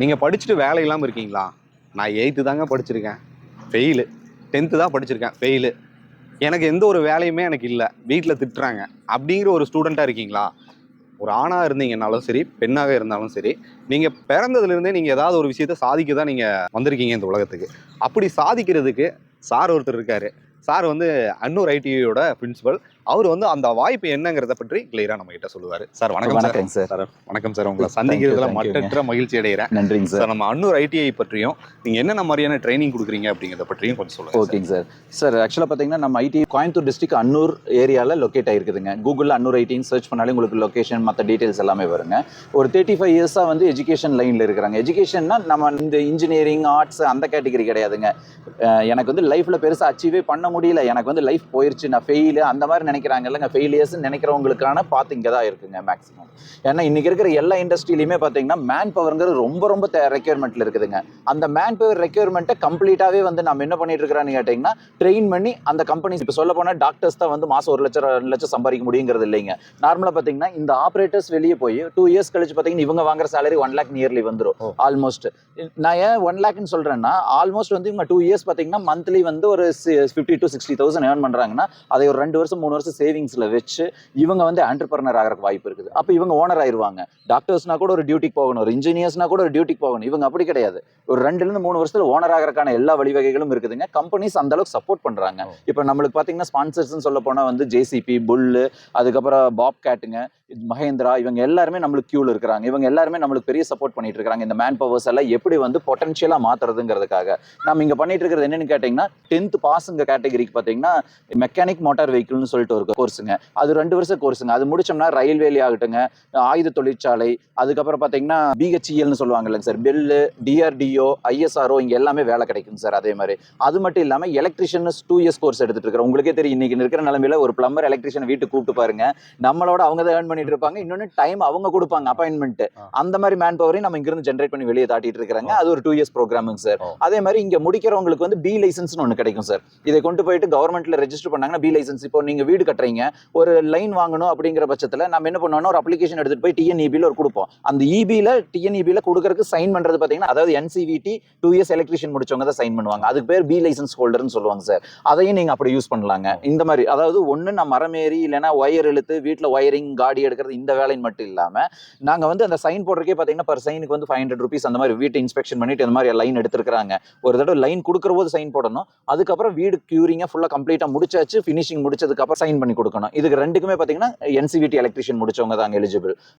நீங்கள் படிச்சுட்டு வேலை இல்லாமல் இருக்கீங்களா? நான் எயித்து தாங்க படிச்சிருக்கேன். ஃபெயிலு டென்த்து தான் படிச்சிருக்கேன். ஃபெயிலு எனக்கு எந்த ஒரு வேலையுமே எனக்கு இல்லை. வீட்டில் திட்டுறாங்க. அப்படிங்கிற ஒரு ஸ்டூடெண்ட்டாக இருக்கீங்களா? ஒரு ஆணாக இருந்தீங்கன்னாலும் சரி பெண்ணாக இருந்தாலும் சரி நீங்கள் பிறந்ததுலேருந்தே நீங்கள் ஏதாவது ஒரு விஷயத்த சாதிக்க தான் நீங்கள் வந்திருக்கீங்க இந்த உலகத்துக்கு. அப்படி சாதிக்கிறதுக்கு சார் ஒருத்தர் இருக்காரு. சார் வந்து அன்னூர் ஐடிஐயோட பிரின்சிபல் அவர் வந்து அந்த வாய்ப்பு என்னங்கிறத பற்றி கிளியராக நம்ம கிட்ட சொல்லுவார். சார் வணக்கம் வணக்கம் சார். வணக்கம் சார். உங்களை சந்திக்கிறதுல. மட்டற்ற மகிழ்ச்சி அடைகிறேன். நன்றிங்க சார். நம்ம அன்னூர் ஐடிஐ பற்றியும் நீங்க என்னென்ன மாதிரியான ட்ரைனிங் கொடுக்குறீங்க அப்படிங்கிறத பற்றியும் கொஞ்சம் சொல்லுங்க சார். ஓகேங்க சார். சார் ஆக்சுவலாக பார்த்தீங்கன்னா நம்ம ஐடி கோயம்புத்தூர் டிஸ்ட்ரிக்ட் அன்னூர் ஏரியாவில் லொக்கேட் ஆயிருக்குதுங்க. கூகுளில் அன்னூர் ஐடின்னு சர்ச் பண்ணாலே உங்களுக்கு லொகேஷன் மற்ற டீட்டெயில்ஸ் எல்லாமே வருங்க. ஒரு தேர்ட்டி ஃபைவ் இயர்ஸாக வந்து எஜுகேஷன் லைனில் இருக்கிறாங்க. எஜுகேஷன்னா நம்ம இந்த இன்ஜினியரிங் ஆர்ட்ஸ் அந்த கேட்டகரி கிடையாதுங்க. எனக்கு வந்து லைஃப்பில் பெருசாக அச்சீவே பண்ண முடியல. எனக்கு வந்து லைஃப் போயிருச்சு நான் ஃபெயிலு அந்த மாதிரி நினைக்கிறாங்க. இல்லைங்க ஃபெயிலியர்ஸ்னு நினைக்கிறவங்களுக்கான பார்த்து இங்கே தான் இருக்குங்க மேக்ஸிமம் ஏன்னா இன்னைக்கு இருக்கிற எல்லா இண்டஸ்ட்ரியிலுமே பார்த்தீங்கன்னா மேன் பவர்ங்கிறது ரொம்ப ரொம்ப ரெக்யர்மெண்ட்டில் இருக்குதுங்க. அந்த மேன் பவர் ரெக்யர்மெண்ட்டை கம்ப்ளீட்டாகவே வந்து நம்ம என்ன பண்ணிட்டு இருக்கிறான்னு கேட்டிங்கன்னா ட்ரெயின் பண்ணி அந்த கம்பெனிஸ் இப்போ சொல்ல போனால் டாக்டர்ஸ் தான் வந்து மாதம் ஒரு லட்சம் ரெண்டு லட்சம் சம்பாதிக்க முடியுங்கிறது இல்லைங்க. நார்மலாக பார்த்தீங்கன்னா இந்த ஆப்ரேட்டர்ஸ் வெளியே போய் டூ இயர்ஸ் கழிச்சு பார்த்தீங்கன்னா இவங்க வாங்குற salary ஒன் லேக் நியர்லி வந்துடும். ஆல்மோஸ்ட் நான் ஏன் ஒன் லேக்னு சொல்கிறேன்னா ஆல்மோஸ்ட் வந்து இவங்க டூ இயர்ஸ் பார்த்தீங்கன்னா மந்த்லி வந்து ஒரு fifty to sixty thousand earn பண்ணுறாங்கன்னா அதை ஒரு ரெண்டு வருஷம் மூணு வருஷம் சேவிங்ஸில் வச்சு இவங்க வந்து ஆண்டர்பர்னர் ஆகிறதுக்கு வாய்ப்பு இருக்குது. அப்போ இவங்க ஓனர் ஆயிருவாங்க. டாக்டர்ஸ்னா கூட ஒரு டியூட்டிக்கு போகணும். ஒரு இன்ஜினியர்ஸ்னா கூட ஒரு டியூட்டிக்கு போகணும். இவங்க அப்படி கிடையாது. ஒரு ரெண்டுலேருந்து மூணு வருஷத்துல ஓனர் ஆகிறதுக்கான எல்லா வழிவகைகளும் இருக்குதுங்க. கம்பெனிஸ் அந்த அளவுக்கு சப்போர்ட் பண்றாங்க. ஓ. இப்போ நம்மளுக்கு பார்த்தீங்கன்னா ஸ்பான்சர்ஸ்னு சொல்ல போனால் வந்து ஜேசிபி புல்லு அதுக்கப்புறம் பாப் கேட்டுங்க மகேந்திரா இவங்க எல்லாருமே நம்மளுக்கு கியூல இருக்கிறாங்க. இவங்க எல்லாருமே நம்மளுக்கு பெரிய சப்போர்ட் பண்ணிட்டு இருக்காங்க. இந்த மேன் பவர்ஸ் எல்லாம் எப்படி வந்து பொட்டன்ஷியலாக மாத்துறதுங்கிறதுக்காக. நம்ம இங்க பண்ணிட்டு இருக்கிறது என்னன்னு கேட்டிங்கன்னா டென்த் பாஸுங்க கேட்டகரிக்கு பார்த்தீங்கன்னா மெக்கானிக் மோட்டார் வெஹிக்கிள்னு சொல்லிட்டு ஒரு கோர்ஸுங்க அது ரெண்டு வருஷம் கோர்ஸுங்க அது முடிச்சோம்னா ரயில்வேலி ஆகட்டுங்க ஆயுத தொழிற்சாலை அதுக்கப்புறம் பார்த்தீங்கன்னா பிஹெச்இஎல்னு சொல்லுவாங்க இல்லைங்க சார். பெல்லு டிஆர்டிஓ ஐஎஸ்ஆர்ஓ இங்கே எல்லாமே வேலை கிடைக்கும் சார் அதே மாதிரி. அது மட்டும் இல்லாமல் எலக்ட்ரிஷியன் டூ இயர்ஸ் கோர்ஸ் எடுத்துட்டு இருக்கிறோம். உங்களுக்கே தெரியும் இன்னைக்கு இருக்கிற நிலமையில ஒரு பிளம்பர் எலக்ட்ரிஷியன் வீட்டுக்கு கூப்பிட்டு பாருங்க. நம்மளோட அவங்க தான் ஏர்ன் பண்ணிட்டு இருப்பாங்க. இன்னொன்று டைம் அவங்க கொடுப்பாங்க அப்பாயின்மெண்ட். அந்த மாதிரி மேன் பவரையும் நம்ம இங்கிருந்து ஜென்ரேட் பண்ணி வெளியே தாட்டிட்டு இருக்கிறாங்க. அது ஒரு டூ இயர்ஸ் ப்ரோக்ராமுங்க சார். அதே மாதிரி இங்க முடிக்கிறவங்களுக்கு வந்து பி லைசன்ஸ்னு ஒன்று கிடைக்கும் சார் இதை கொண்டு போயிட்டு கவர்மெண்ட்ல ரெஜிஸ்டர் பண்ணாங்கன்னா பி லைசன்ஸ் இப்போ நீங்க வீடு கட்டுறீங்க ஒரு லைன் வாங்கணும் அப்படிங்கிற பட்சத்தில் நம்ம என்ன பண்ணுவோம்னா ஒரு அப்ளிகேஷன் எடுத்துட்டு போய் டிஎன்இபியில் ஒரு கொடுப்போம். அந்த இபியில் டிஎன்இபியில் கொடுக்கறதுக்கு சைன் பண்றது பார்த்தீங்கன்னா அதாவது என்சிவிடி டூ இயர்ஸ் எலக்ட்ரிஷியன் முடிச்சவங்க தான் சைன் பண்ணுவாங்க. அதுக்கு பேர் பி லைசன்ஸ் ஹோல்டர்னு சொல்லுவாங்க சார் அதையும் நீங்க அப்படி யூஸ் பண்ணலாங்க. இந்த மாதிரி அதாவது ஒன்று நான் மரமேறி இல்லைன்னா ஒயர் இழுத்து வீட்டில் ஒயரிங் காடி எடுக்கிறது இந்த வேலைன்னு மட்டும் இல்லாமல் நாங்கள் வந்து அந்த சைன் போடுறதுக்கே பார்த்தீங்கன்னா பர் சைனுக்கு வந்து ஃபைவ் ஹண்ட்ரட் ருபீஸ் அந்த மாதிரி வீட்டை இன்ஸ்பெக்ஷன் பண்ணிட்டு இந்த மாதிரி லைன் எடுத்துருக்காங்க ஒரு தடவை லைன் கொடுக்குற போது சைன் போடணும். அதுக்கப்புறம் வீடு கியூரிங்கா ஃபுல்லா கம்ப்ளீட்டாக முடிச்சாச்சு ஃபினிஷிங் முடிச்சதுக்கப்புறம் சைன் பண்ணி கொடுக்கணும். இதுக்கு ரெண்டுக்குமே பார்த்தீங்கன்னா என்சிவிடி எலக்ட்ரிஷியன் முடிச்சவங்க தான் எலிஜிபிள்